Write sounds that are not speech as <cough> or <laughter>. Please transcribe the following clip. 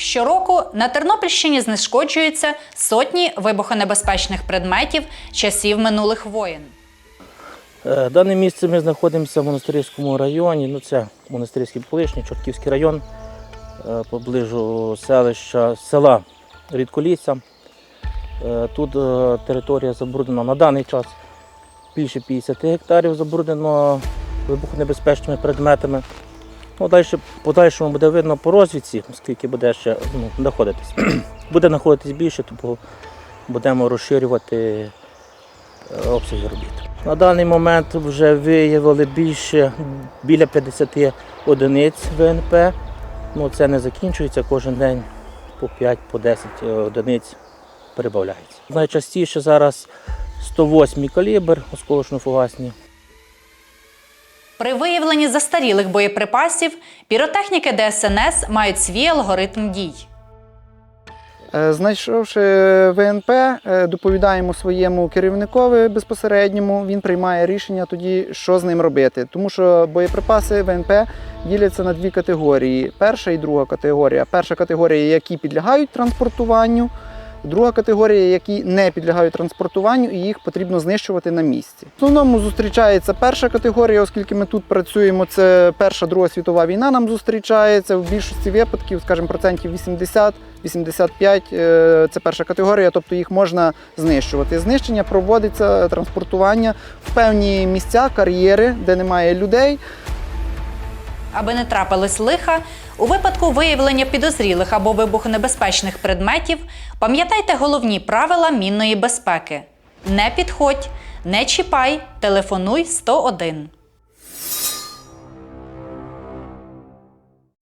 Щороку на Тернопільщині знешкоджуються сотні вибухонебезпечних предметів часів минулих воєн. Е, Дане місце ми знаходимося в монастирському районі. Ну, це монастирський колишній, Чортківський район, е, поближу селища села Рідколісся. Е, Тут територія забруднена на даний час більше 50 гектарів забруднено вибухонебезпечними предметами. Ну, далі, подальшому буде видно по розвідці, скільки буде ще ну, знаходитись. <clears throat> буде знаходитись більше, тому будемо розширювати е, обсяги робіт. На даний момент вже виявили більше біля 50 одиниць ВНП. Ну, це не закінчується кожен день по 5 по 10 одиниць перебавляється. Найчастіше зараз 108 калібр, осколочно-фугасні. При виявленні застарілих боєприпасів піротехніки ДСНС мають свій алгоритм дій. Е, Знайшовши ВНП, е, доповідаємо своєму керівникові безпосередньому. Він приймає рішення тоді, що з ним робити. Тому що боєприпаси ВНП діляться на дві категорії: перша і друга категорія. Перша категорія, які підлягають транспортуванню. Друга категорія, які не підлягають транспортуванню, і їх потрібно знищувати на місці. В основному зустрічається перша категорія, оскільки ми тут працюємо. Це Перша Друга світова війна нам зустрічається. В більшості випадків, скажімо, процентів 80-85 е, це перша категорія, тобто їх можна знищувати. Знищення проводиться транспортування в певні місця, кар'єри, де немає людей. Аби не трапилось лиха, у випадку виявлення підозрілих або вибухонебезпечних предметів пам'ятайте головні правила мінної безпеки: не підходь, не чіпай, телефонуй 101.